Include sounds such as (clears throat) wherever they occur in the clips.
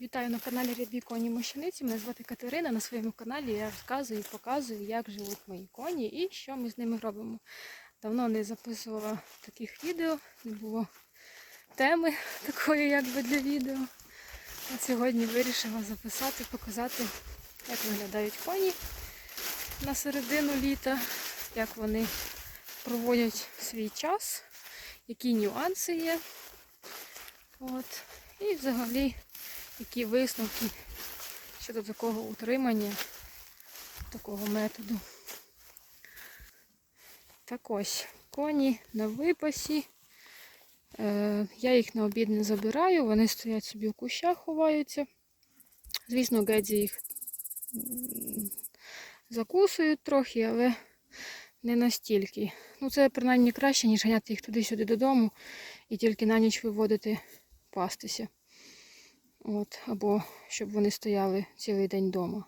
Вітаю на каналі Рябі Коні Мощаниці. Мене звати Катерина. На своєму каналі я розказую і показую, як живуть мої коні і що ми з ними робимо. Давно не записувала таких відео, не було теми (laughs) такої якби для відео. От сьогодні вирішила записати, показати, як виглядають коні на середину літа, як вони проводять свій час, які нюанси є. От. І взагалі які висновки щодо такого утримання, такого методу. Так ось, коні на випасі. Е, я їх на обід не забираю, вони стоять собі в кущах, ховаються. Звісно, Гедзі їх закусують трохи, але не настільки. Ну, це принаймні краще, ніж ганяти їх туди-сюди додому і тільки на ніч виводити пастися. От, або щоб вони стояли цілий день вдома.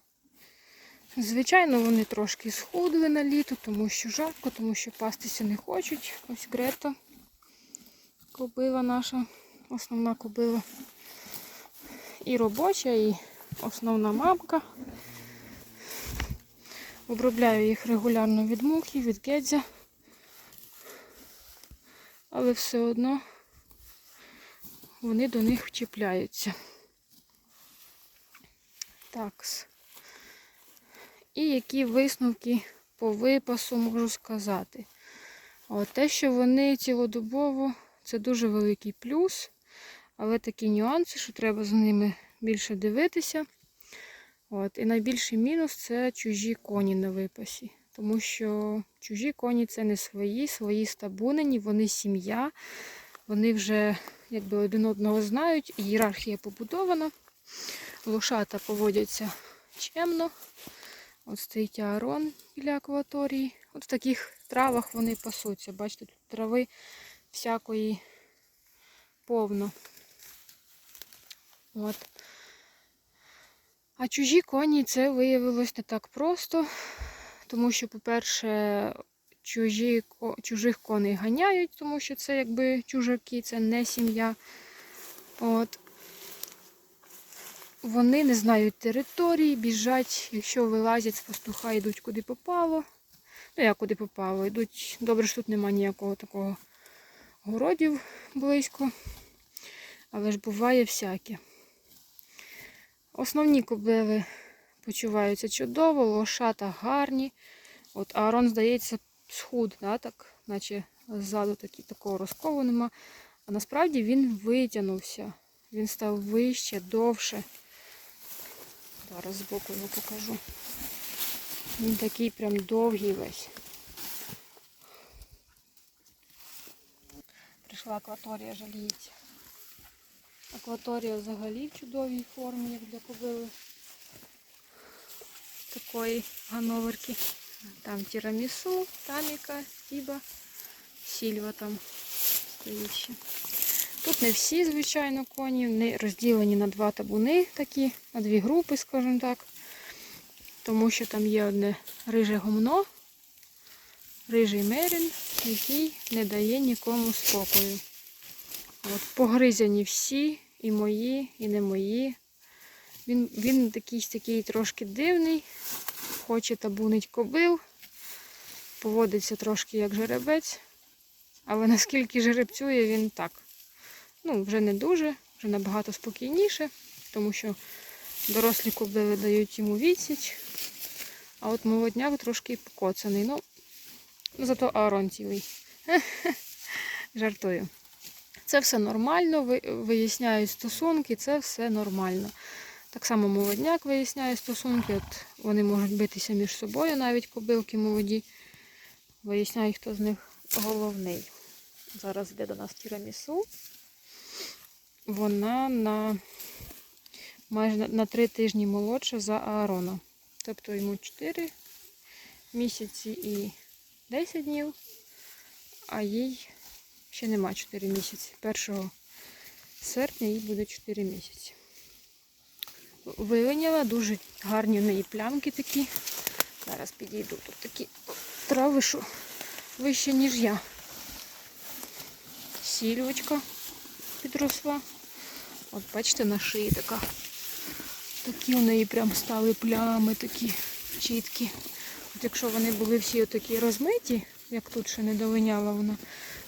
Звичайно, вони трошки схудли на літо, тому що жарко, тому що пастися не хочуть. Ось Грета, кобила наша, основна кобила. І робоча, і основна мамка. Обробляю їх регулярно від муки, від гедзя. Але все одно вони до них вчіпляються. Такс. І які висновки по випасу можу сказати. От те, що вони цілодобово, це дуже великий плюс, але такі нюанси, що треба за ними більше дивитися. От. І найбільший мінус це чужі коні на випасі. Тому що чужі коні це не свої, свої стабунені, вони сім'я, вони вже якби один одного знають, ієрархія побудована. Лошата поводяться чемно. От стоїть Аарон біля акваторії. От в таких травах вони пасуться. Бачите, тут трави всякої повно. От. А чужі коні це виявилось не так просто, тому що, по-перше, чужі, чужих коней ганяють, тому що це якби чужаки, це не сім'я. От. Вони не знають території, біжать, якщо вилазять з пастуха, йдуть куди попало. Ну, як куди попало, йдуть. Добре, що тут немає ніякого такого городів близько. Але ж буває всяке. Основні кобили почуваються чудово, лошата гарні. От Аарон, здається, схуд, да, так, наче ззаду такі, такого розкову нема. А насправді він витягнувся. Він став вище, довше. Зараз збоку його покажу. Він такий прям довгий весь. Прийшла акваторія, жаліється. Акваторія взагалі в чудовій формі, як для кобили. Такої гановерки. Там тірамісу, таміка, тіба, сільва там стоїть ще. Тут не всі, звичайно, коні, вони розділені на два табуни такі, на дві групи, скажімо так. Тому що там є одне риже гумно, рижий мерин, який не дає нікому спокою. От, погризані всі, і мої, і не мої. Він, він такий, такий трошки дивний, хоче табунить кобил, поводиться трошки як жеребець, але наскільки жеребцює він так. Ну, вже не дуже, вже набагато спокійніше, тому що дорослі кобили дають йому відсіч. А от молодняк трошки покоцаний. Ну, ну зато Аарон цілий. (laughs) Жартую. Це все нормально, ви- виясняють стосунки, це все нормально. Так само молодняк виясняє стосунки, от вони можуть битися між собою, навіть кобилки молоді. Виясняють, хто з них головний. Зараз йде до нас тірамісу. Вона на майже на- три тижні молодша за Аарона. Тобто йому 4 місяці і 10 днів, а їй ще нема 4 місяці. 1 серпня їй буде 4 місяці. Вилиняла дуже гарні в неї плямки такі. Зараз підійду. Тут такі трави, що вище, ніж я. Сільвочка підросла. От бачите, на шиї така такі у неї прям стали плями такі чіткі. От якщо вони були всі отакі розмиті, як тут ще не долиняла вона,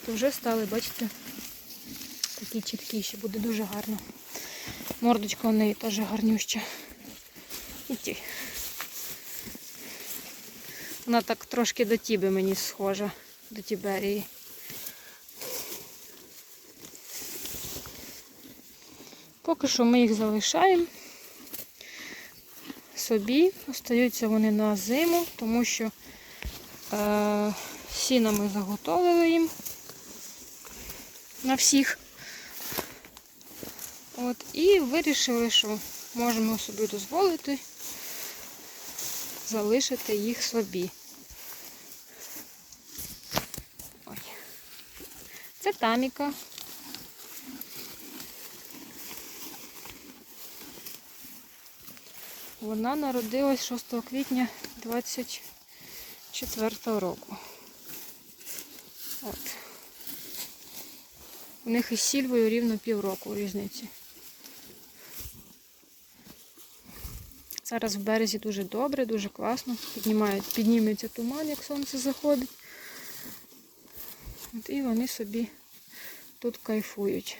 то вже стали, бачите, такі чіткіші, буде дуже гарно. Мордочка у неї теж гарнюща. І ті. Вона так трошки до тіби мені схожа, до Тіберії. Поки що ми їх залишаємо собі. Остаються вони на зиму, тому що е, сіна ми заготовили їм на всіх. От, і вирішили, що можемо собі дозволити залишити їх собі. Ой. Це таміка. Вона народилась 6 квітня 24 року. От. У них із сільвою рівно півроку різниці. Зараз в березі дуже добре, дуже класно. Піднімає, підніметься туман, як сонце заходить. От і вони собі тут кайфують.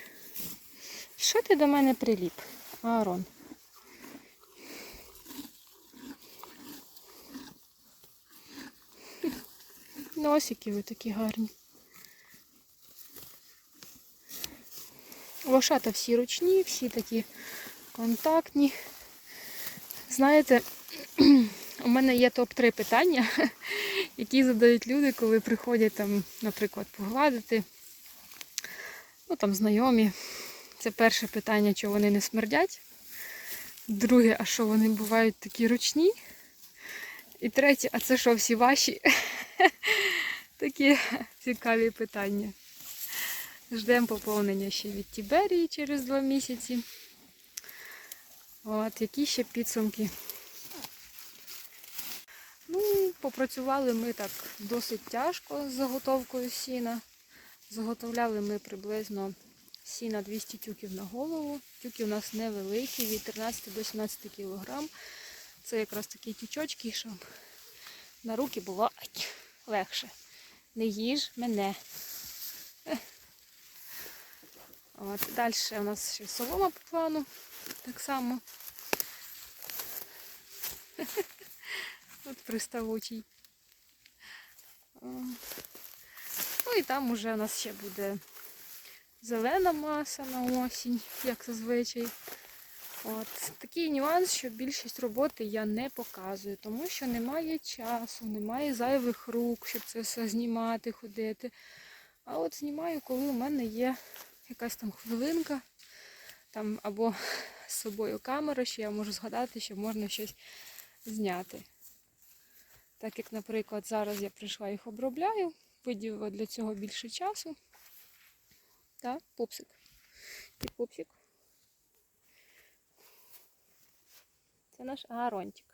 Що ти до мене приліп, Аарон? Носики ви такі гарні. Лошата всі ручні, всі такі контактні. Знаєте, (clears throat) у мене є топ-3 питання, (laughs) які задають люди, коли приходять там, наприклад, погладити. Ну там знайомі. Це перше питання, чи вони не смердять. Друге, а що вони бувають такі ручні? І третє, а це що всі ваші? (laughs) Такі (laughs) цікаві питання. Ждемо поповнення ще від Тіберії через два місяці. От, які ще підсумки. Ну, попрацювали ми так досить тяжко з заготовкою сіна. Заготовляли ми приблизно сіна 200 тюків на голову. Тюки у нас невеликі, від 13 до 17 кг. Це якраз такі тючочки, щоб на руки було легше. Не їж мене. От, Далі у нас ще солома по плану. Так само. От приставучий. Ну і там уже у нас ще буде зелена маса на осінь, як зазвичай. От. Такий нюанс, що більшість роботи я не показую, тому що немає часу, немає зайвих рук, щоб це все знімати, ходити. А от знімаю, коли у мене є якась там хвилинка, там або з собою камера, що я можу згадати, що можна щось зняти. Так як, наприклад, зараз я прийшла їх обробляю, виділила для цього більше часу. Так, пупсик. Ти пупсик. Це наш агарончик.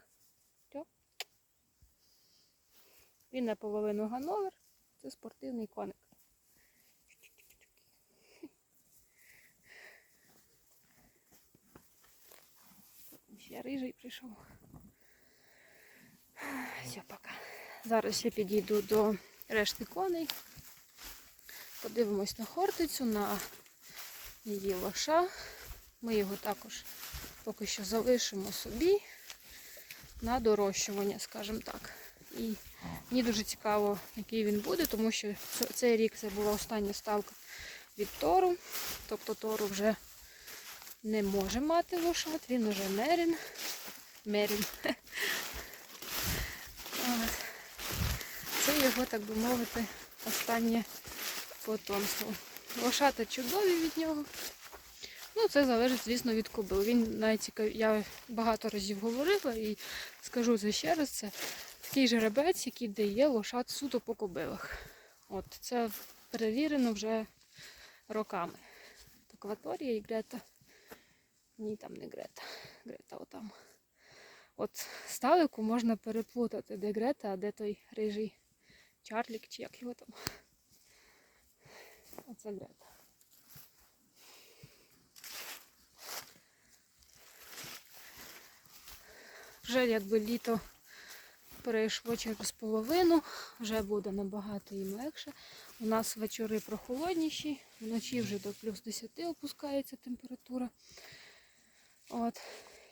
Він наполовину гановер. Це спортивний коник. Ще рижий прийшов. Все, пока. Зараз я підійду до решти коней. Подивимось на хортицю, на її лоша. Ми його також поки що залишимо собі на дорощування, скажімо так. І мені дуже цікаво, який він буде, тому що цей рік це була остання ставка від Тору. Тобто Тору вже не може мати лошад, він уже мерін. Мерін. Це його, так би мовити, останнє потомство. Лошата чудові від нього. Ну, це залежить, звісно, від кобил. Він найцікав... Я багато разів говорила і скажу це ще раз, це такий жеребець, який дає лошад суто по кобилах. От, Це перевірено вже роками. Акваторія і Грета. Ні, там не Грета. Грета отам. От сталику можна переплутати, де Грета, а де той рижий Чарлік, чи як його там. Оце Грета. Вже якби літо перейшло через половину, вже буде набагато їм легше. У нас вечори прохолодніші, вночі вже до плюс 10 опускається температура. От.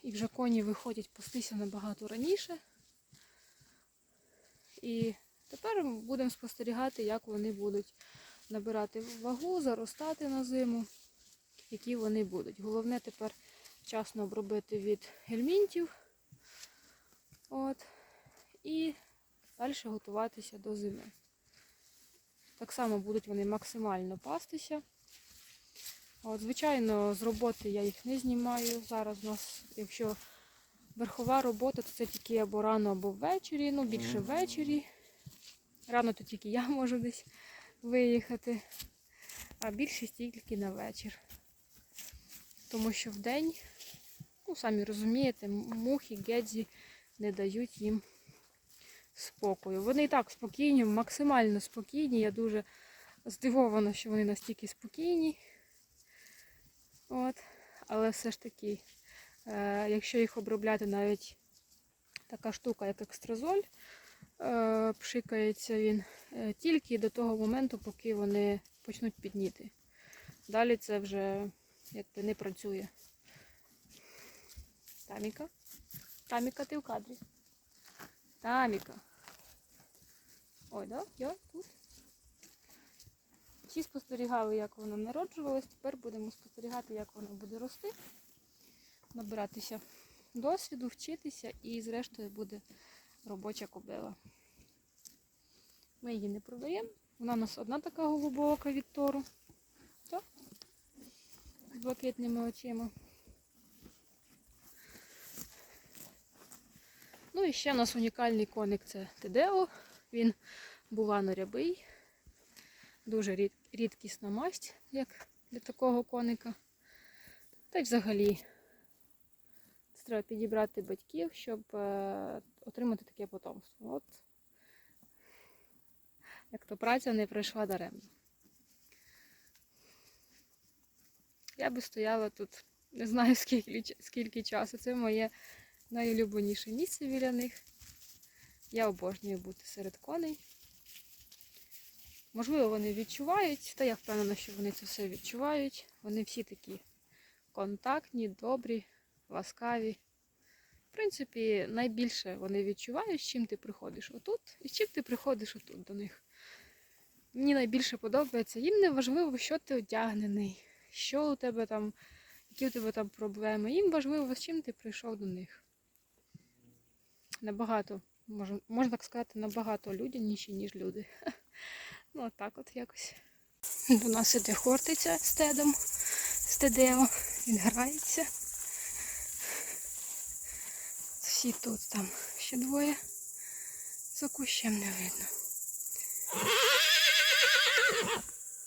І вже коні виходять пастися набагато раніше. І тепер будемо спостерігати, як вони будуть набирати вагу, заростати на зиму, які вони будуть. Головне тепер вчасно обробити від гельмінтів. От. І далі готуватися до зими. Так само будуть вони максимально пастися. От, звичайно, з роботи я їх не знімаю. Зараз у нас, якщо верхова робота, то це тільки або рано, або ввечері, ну більше ввечері. Рано то тільки я можу десь виїхати, а більшість тільки на вечір. Тому що вдень, ну самі розумієте, мухи, гедзі не дають їм спокою. Вони і так спокійні, максимально спокійні. Я дуже здивована, що вони настільки спокійні. От. Але все ж таки, е, якщо їх обробляти навіть така штука, як екстразоль, е, пшикається він е, тільки до того моменту, поки вони почнуть підніти. Далі це вже якби не працює. Таміка? Таміка, ти в кадрі. Таміка. Ой, да? Я тут. Всі спостерігали, як вона народжувалась. Тепер будемо спостерігати, як вона буде рости, набиратися досвіду, вчитися і зрештою буде робоча кобила. Ми її не продаємо. Вона у нас одна така голубока від тору. Так? З блакитними очима. Ну і ще у нас унікальний коник це Тедео. Він булано-рябий. Дуже рід- рідкісна масть, як для такого коника. Та й взагалі треба підібрати батьків, щоб е, отримати таке потомство. От як то праця не пройшла даремно. Я би стояла тут не знаю скільки, скільки часу. Це моє найулюбленіше місце біля них. Я обожнюю бути серед коней. Можливо, вони відчувають, та я впевнена, що вони це все відчувають. Вони всі такі контактні, добрі, ласкаві. В принципі, найбільше вони відчувають, з чим ти приходиш отут і з чим ти приходиш отут до них. Мені найбільше подобається. Їм не важливо, що ти одягнений, що у тебе там, які у тебе там проблеми. Їм важливо, з чим ти прийшов до них. Набагато, можна, можна так сказати, набагато людяніші, ніж люди. (laughs) Ну, от так от якось. До нас іде хортиця з тедом, з тедео. Він грається. Всі тут там ще двоє. За кущем не видно.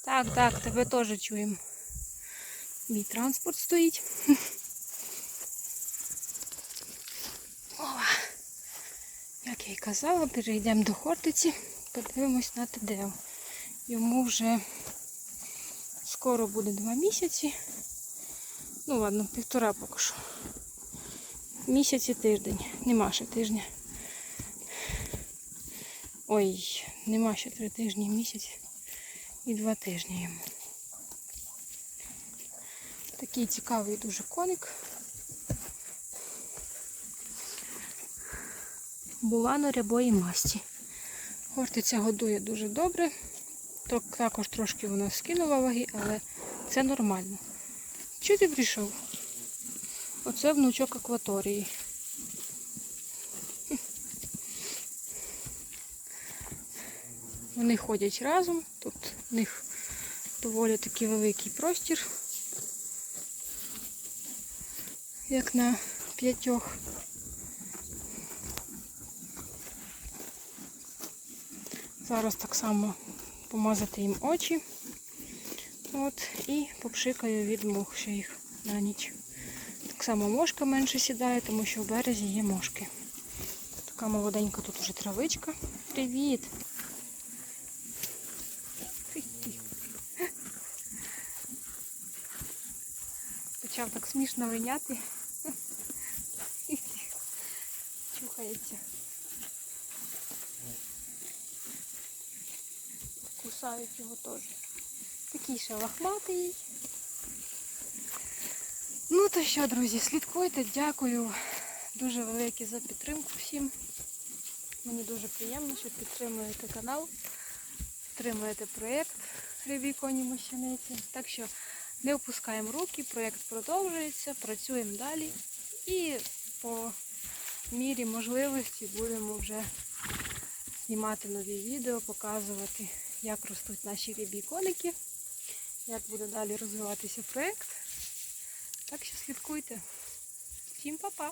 Так, так, тебе теж чуємо. Мій транспорт стоїть. (laughs) Я й казала, перейдемо до хортиці, подивимось на Тедео. Йому вже скоро буде два місяці. Ну ладно, півтора поки що. Місяць і тиждень. Нема ще тижня. Ой, нема ще три тижні, місяць і два тижні йому. Такий цікавий дуже коник. Булано рябої масті. Хортиця годує дуже добре. Так- Також трошки вона скинула ваги, але це нормально. Чого ти прийшов? Оце внучок акваторії. Вони ходять разом. Тут в них доволі такий великий простір, як на п'ятьох. Зараз так само помазати їм очі. От, і попшикаю від мух ще їх на ніч. Так само мошка менше сідає, тому що в березі є мошки. Така молоденька тут уже травичка. Привіт! Почав так смішно виняти. рухається. Кусають його теж. Такий ще лохматий. Ну то що, друзі, слідкуйте, дякую дуже велике за підтримку всім. Мені дуже приємно, що підтримуєте канал, підтримуєте проєкт Рибі коні мощаниці. Так що не опускаємо руки, проєкт продовжується, працюємо далі і по мірі можливості будемо вже знімати нові відео, показувати, як ростуть наші рібі коники, як буде далі розвиватися проєкт. Так що слідкуйте. Всім па-па!